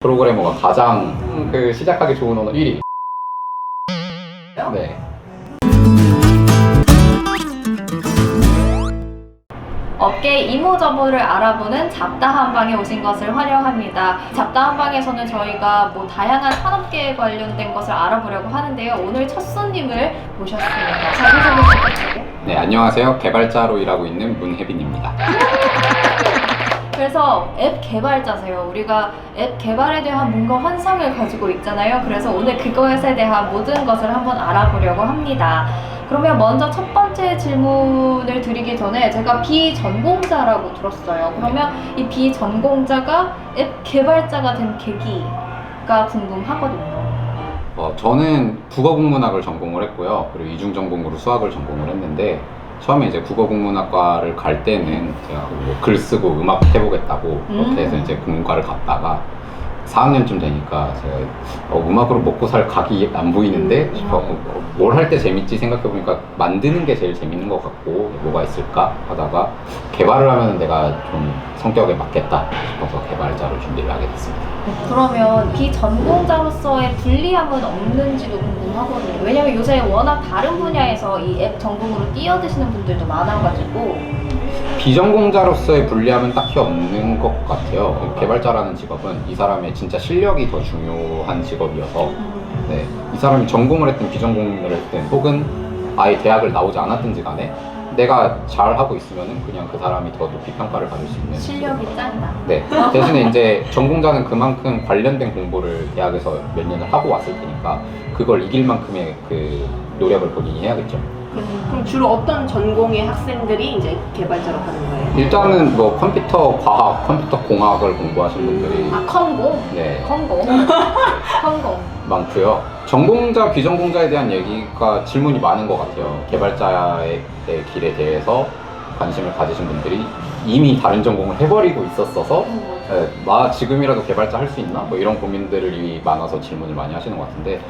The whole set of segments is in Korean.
프로그래머가 가장 그 시작하기 좋은 언어 1위. 네. 업계 이모저모를 알아보는 잡다 한방에 오신 것을 환영합니다. 잡다 한방에서는 저희가 뭐 다양한 산업계에 관련된 것을 알아보려고 하는데요. 오늘 첫 손님을 모셨습니다. 자기소개 부탁드릴게요. 네, 안녕하세요. 개발자로 일하고 있는 문혜빈입니다. 그래서 앱 개발자세요. 우리가 앱 개발에 대한 뭔가 환상을 가지고 있잖아요. 그래서 오늘 그것에 대한 모든 것을 한번 알아보려고 합니다. 그러면 먼저 첫 번째 질문을 드리기 전에 제가 비전공자라고 들었어요. 그러면 이 비전공자가 앱 개발자가 된 계기가 궁금하거든요. 어, 저는 국어 국문학을 전공을 했고요. 그리고 이중 전공으로 수학을 전공을 했는데 처음에 이제 국어 국문학과를 갈 때는 제가 뭐 글 쓰고 음악 해보겠다고 그렇게 해서 음. 이제 국문과를 갔다가 4학년쯤 되니까 제가 어, 음악으로 먹고 살 각이 안 보이는데 음. 싶어 뭘 할 때 재밌지 생각해 보니까 만드는 게 제일 재밌는 것 같고 뭐가 있을까 하다가 개발을 하면 내가 좀 성격에 맞겠다 싶어서 개발자로 준비를 하게 됐습니다. 그러면 비전공자로서의 불리함은 없는지도 궁금하거든요. 왜냐면 요새 워낙 다른 분야에서 이 앱 전공으로 뛰어드시는 분들도 많아가지고 비전공자로서의 불리함은 딱히 없는 것 같아요. 개발자라는 직업은 이 사람의 진짜 실력이 더 중요한 직업이어서 네, 이 사람이 전공을 했든 비전공을 했든 혹은 아예 대학을 나오지 않았든지 간에 내가 잘 하고 있으면은 그냥 그 사람이 더 높이 평가를 받을 수 있는 실력이 짱이다. 네. 대신에 이제 전공자는 그만큼 관련된 공부를 대학에서 몇 년을 하고 왔을 테니까 그걸 이길 만큼의 그 노력을 본인이 해야겠죠. 그럼 주로 어떤 전공의 학생들이 이제 개발자로 가는 거예요? 일단은 뭐 컴퓨터 과학, 컴퓨터 공학을 공부하신 분들이 아 컴공, 네 컴공, 컴공. 많고요. 전공자, 비전공자에 대한 얘기가 질문이 많은 것 같아요. 개발자의 길에 대해서 관심을 가지신 분들이 이미 다른 전공을 해버리고 있었어서 네, 나 지금이라도 개발자 할 수 있나? 뭐 이런 고민들이 많아서 질문을 많이 하시는 것 같은데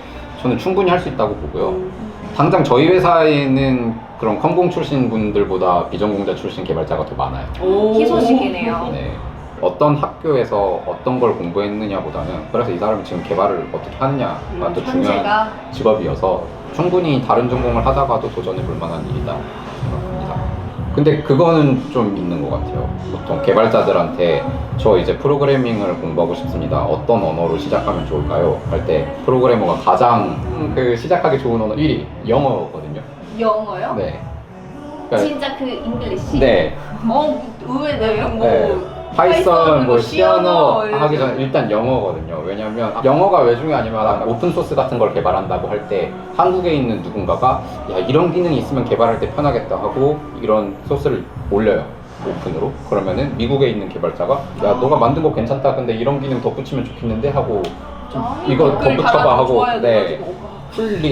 저는 충분히 할 수 있다고 보고요. 당장 저희 회사에는 그런 컴공 출신 분들보다 비전공자 출신 개발자가 더 많아요. 오. 희소식이네요. 네. 어떤 학교에서 어떤 걸 공부했느냐보다는 그래서 이 사람이 지금 개발을 어떻게 하느냐가 음, 더 중요한 현재가 직업이어서 충분히 다른 전공을 하다가도 도전해 볼 만한 일이다. 근데 그거는 좀 있는 것 같아요. 보통 개발자들한테 저 이제 프로그래밍을 공부하고 싶습니다. 어떤 언어로 시작하면 좋을까요? 할 때 프로그래머가 가장 그 시작하기 좋은 언어 1위 영어거든요. 영어요? 네. 그러니까 진짜 그 잉글리시? 네. 어, 의외네요. 뭐 네. 파이썬, 뭐 시어너 이런 하기 전 일단 영어거든요. 왜냐면 영어가 왜 중요하냐면 오픈 소스 같은 걸 개발한다고 할 때 한국에 있는 누군가가 야 이런 기능이 있으면 개발할 때 편하겠다 하고 이런 소스를 올려요. 오픈으로 그러면은 미국에 있는 개발자가 야 너가 만든 거 괜찮다 근데 이런 기능 덧붙이면 좋겠는데 하고 좀 짱이다. 이거 덧붙여봐 하고 네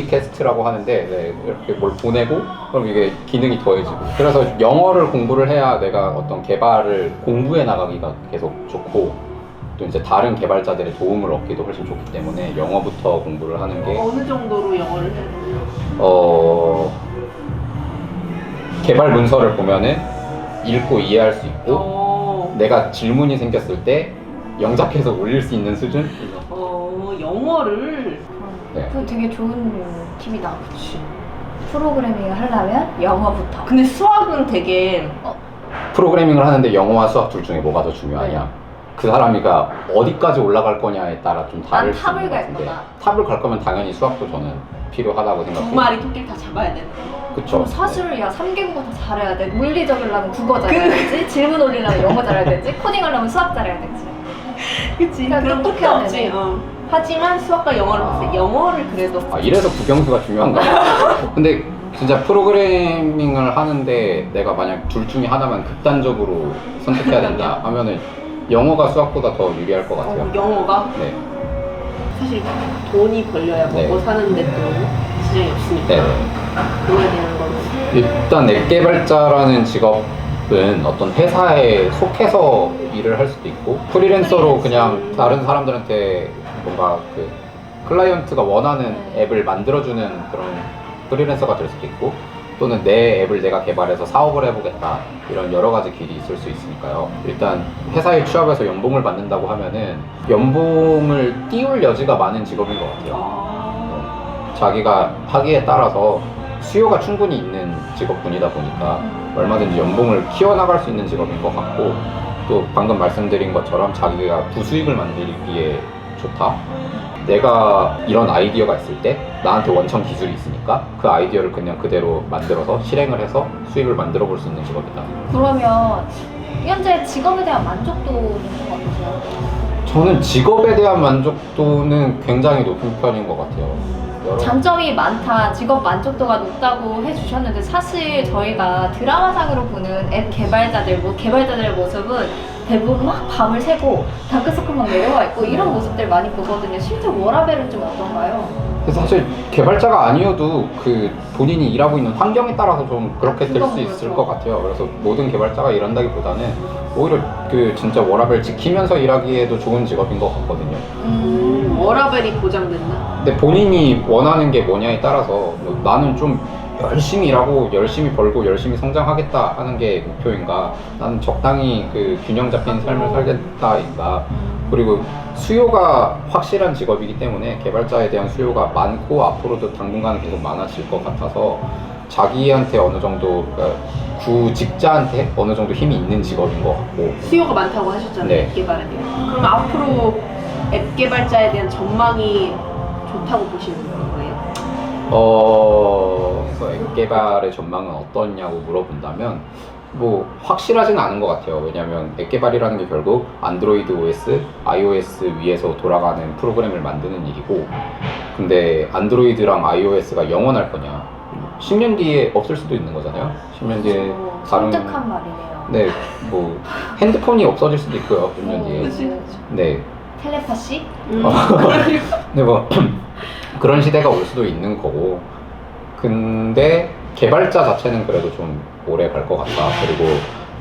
캐스트라고 하는데 네, 이렇게 뭘 보내고 그럼 이게 기능이 더해지고 그래서 영어를 공부를 해야 내가 어떤 개발을 공부해 나가기가 계속 좋고 또 이제 다른 개발자들의 도움을 얻기도 훨씬 좋기 때문에 영어부터 공부를 하는 게 어느 정도로 영어를 되나요? 어, 개발 문서를 보면은 읽고 이해할 수 있고 어, 내가 질문이 생겼을 때 영작해서 올릴 수 있는 수준? 어, 영어를 네. 그거 되게 좋은 팁이다. 프로그래밍을 하려면 영어부터. 근데 수학은 되게 프로그래밍을 하는데 영어와 수학 둘 중에 뭐가 더 중요하냐? 네. 그 사람이가 어디까지 올라갈 거냐에 따라 좀 다를 난 수 탑을 있는 것 갈 같은데 거다. 탑을 갈 거면 당연히 수학도 저는 필요하다고 두 생각해요. 마리 토끼를 다 잡아야 되는 그쵸? 그럼 사실 야 3개국어 다 잘해야 돼. 물리 적으려면 국어 잘해야 되지. 질문 올리려면 영어 잘해야 되지. 코딩 하려면 수학 잘해야 되지. 그치 그럼 똑똑해야 똑똑 없지 되네. 어. 하지만 수학과 영어를 아. 봤을 때 영어를 그래도 아, 이래서 국영수가 중요한가 봐. 근데 진짜 프로그래밍을 하는데 내가 만약 둘 중에 하나만 극단적으로 선택해야 된다 하면은 영어가 수학보다 더 유리할 것 같아요. 어, 영어가 네. 사실 돈이 벌려야 먹고 네. 사는데 또 시장이 없으니까 네. 그거에 대한 거는 일단 앱 개발자라는 직업은 어떤 회사에 속해서 일을 할 수도 있고 프리랜서로 그냥 다른 사람들한테 뭔가 그 클라이언트가 원하는 앱을 만들어주는 그런 프리랜서가 될 수도 있고 또는 내 앱을 내가 개발해서 사업을 해보겠다 이런 여러 가지 길이 있을 수 있으니까요. 일단 회사에 취업해서 연봉을 받는다고 하면은 연봉을 띄울 여지가 많은 직업인 것 같아요. 아. 자기가 하기에 따라서 수요가 충분히 있는 직업군이다 보니까 얼마든지 연봉을 키워나갈 수 있는 직업인 것 같고 또 방금 말씀드린 것처럼 자기가 부수익을 만들기에 좋다. 내가 이런 아이디어가 있을 때 나한테 원천 기술이 있으니까 그 아이디어를 그냥 그대로 만들어서 실행을 해서 수익을 만들어 볼 수 있는 직업이다. 그러면 현재 직업에 대한 만족도는 어떠세요? 저는 직업에 대한 만족도는 굉장히 높은 편인 것 같아요. 여러- 장점이 많다, 직업 만족도가 높다고 해주셨는데 사실 저희가 드라마상으로 보는 앱 개발자들, 뭐 개발자들의 모습은 대부분 막 밤을 새고 다크서클 막 내려와 있고 이런 모습들 많이 보거든요. 실제 워라벨은 좀 어떤가요? 그래서 사실 개발자가 아니어도 그 본인이 일하고 있는 환경에 따라서 좀 그렇게 될 수 있을. 것 같아요. 그래서 모든 개발자가 일한다기보다는 오히려 그 진짜 워라벨 지키면서 일하기에도 좋은 직업인 것 같거든요. 음, 워라벨이 보장된다. 근데 본인이 원하는 게 뭐냐에 따라서 뭐 나는 좀 열심히 일하고 열심히 벌고 열심히 성장하겠다 하는 게 목표인가 나는 적당히 그 균형 잡힌 삶을 살겠다인가 그리고 수요가 확실한 직업이기 때문에 개발자에 대한 수요가 많고 앞으로도 당분간 계속 많아질 것 같아서 자기한테 어느 정도 그러니까 구 직자한테 어느 정도 힘이 있는 직업인 것 같고 수요가 많다고 하셨잖아요. 네. 앱 개발에 대한. 그럼 앞으로 앱 개발자에 대한 전망이 좋다고 보시는 거예요? 어, 그래서 앱 개발의 전망은 어떠냐고 물어본다면 뭐 확실하진 않은 것 같아요. 왜냐하면 앱 개발이라는 게 결국 안드로이드 OS, iOS 위에서 돌아가는 프로그램을 만드는 일이고, 근데 안드로이드랑 iOS가 영원할 거냐? 10년 뒤에 없을 수도 있는 거잖아요. 10년 뒤에 어, 다른 섬뜩한 말이네요. 네, 뭐 핸드폰이 없어질 수도 있고요. 10년 뒤에. 그치. 네, 텔레파시? 음. 근데 뭐 그런 시대가 올 수도 있는 거고. 근데 개발자 자체는 그래도 좀 오래 갈 것 같다. 그리고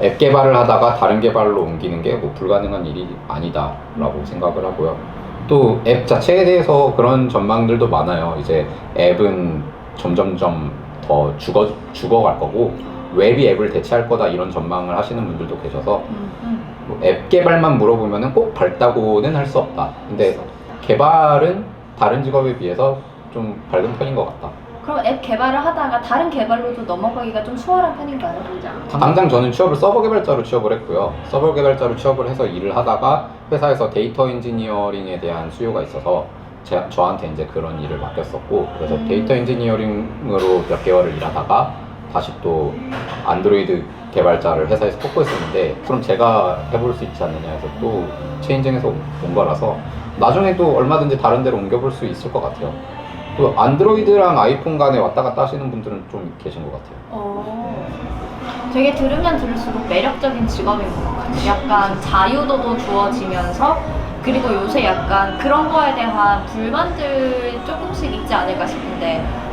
앱 개발을 하다가 다른 개발로 옮기는 게 뭐 불가능한 일이 아니다라고 생각을 하고요. 또 앱 자체에 대해서 그런 전망들도 많아요. 이제 앱은 점점점 더 죽어 죽어갈 거고 웹이 앱을 대체할 거다 이런 전망을 하시는 분들도 계셔서 음, 뭐앱 개발만 물어보면은 꼭 밝다고는 할 수 없다. 근데 개발은 다른 직업에 비해서 좀 밝은 편인 것 같다. 그럼 앱 개발을 하다가 다른 개발로도 넘어가기가 좀 수월한 편인가요? 당장 저는 취업을 서버 개발자로 취업을 했고요. 서버 개발자로 취업을 해서 일을 하다가 회사에서 데이터 엔지니어링에 대한 수요가 있어서 제, 저한테 이제 그런 일을 맡겼었고 그래서 음. 데이터 엔지니어링으로 몇 개월을 일하다가 다시 또 안드로이드 개발자를 회사에서 뽑고 있었는데 그럼 제가 해볼 수 있지 않느냐 해서 또 체인징해서 온 거라서 나중에도 얼마든지 다른 데로 옮겨볼 수 있을 것 같아요. 또 안드로이드랑 아이폰 간에 왔다 갔다 하시는 분들은 좀 계신 것 같아요. 어, 되게 들으면 들을수록 매력적인 직업인 것 같아요. 약간 자유도도 주어지면서 그리고 요새 약간 그런 거에 대한 불만들 조금씩 있지 않을까 싶은데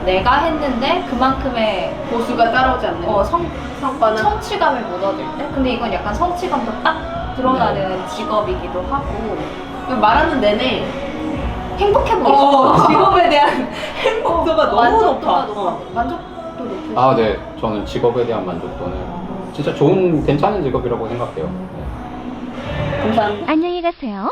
내가 했는데 그만큼의 보수가 따라오지 않는 어, 성, 성과는 성취감을 못 얻을 때 근데 이건 약간 성취감도 딱 드러나는 직업이기도 하고 말하는 내내 행복해 보이죠. 어, 직업에 대한 행복도가 너무 만족도가 높아. 높아. 어. 만족도 높으시죠. 아, 네. 저는 직업에 대한 만족도는 진짜 좋은, 괜찮은 직업이라고 생각해요. 네. 감사합니다. 안녕히 가세요.